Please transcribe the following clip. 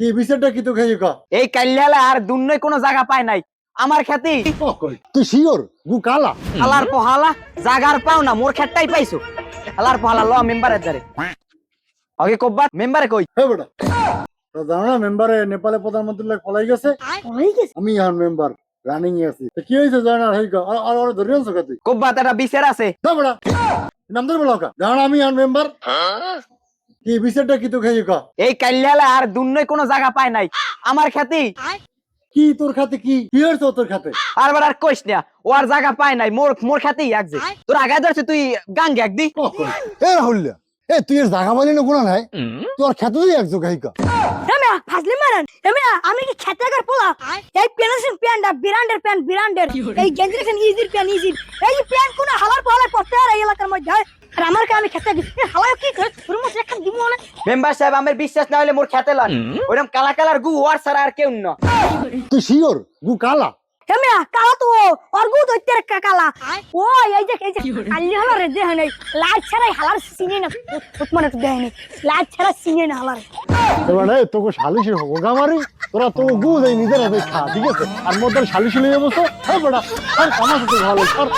কি বিচারটা কি তো খেয়ে কা এই কাল্যালে আর দুন্নই কোনো জায়গা পায় নাই। আমার খ্যাতি। তুই শিওর? গু কালা? হালার পহালা জাগার পাও না মোর খেতটাই পাইছো। পহালা ল মেম্বারের দ্বারে। আগে কব্বা মেম্বারে কই? হে তো জানো না মেম্বারে নেপালে প্রধানমন্ত্রী লাগ পলাই গেছে? আমি এখন মেম্বার রানিং এ আছি। তো কি হয়েছে জানা হেই কা আর আর আনছো কব্বা একটা বিচার আছে। দা নাম ধরে বলো কা জানো আমি মেম্বার? কি বিচারটা কি তো খেয়ে কা? এই কাল্যালে আর দুন্নই কোনো জায়গা পায় নাই। আমার খ্যাতি? কি তোর খাতে কি? কি হয়েছে তোর খাতে আর বার আর কইস না ও আর জায়গা পায় নাই মোর মোর খ্যাতি একজে তোর আগে ধরছে তুই গান গে একদি এ রাহুল এ তুই এর জাগা বলি না কোনা নাই। তোর খেতে দিই একজো গাইকা এমিয়া ফাজলি মারান। এমিয়া আমি কি খেতে গার পোলা? এই পেনাসিন প্যান্টটা বিরান্ডের প্যান্ট বিরান্ডের। এই গেঞ্জিরেশন ইজির প্যান্ট ইজির এই প্যান্ট কোন হালার পালা করতে আর এই এলাকার মধ্যে হয়? আর আমার কে আমি খেতে দিই হালায় কি করে? তোর একটা দিব না মেম্বার সাহেব আমার বিশ্বাস না হলে মোর খেতে লন। ওরকম কালা কালার গু ওয়ার ছাড়া আর কেউ না তুই শিওর? গু কালা? এমিয়া কালা তো ওর গু দইতে কালা। ও এই যে এই যে আল্লি হলো রে দেহ নেই। লাইট ছাড়াই হালার সিনে না। উৎমানে তো দেহ নেই। লাইট ছাড়া সিনে না হালার। এবারে তোকে শালিশি হব গামারি তোরা তো গু যাই নিজের হাতে খা ঠিক আছে? আর মধ্যে শালিশি লিয়ে বসো। হ্যাঁ বেটা আর কামাতে তো ভালো আর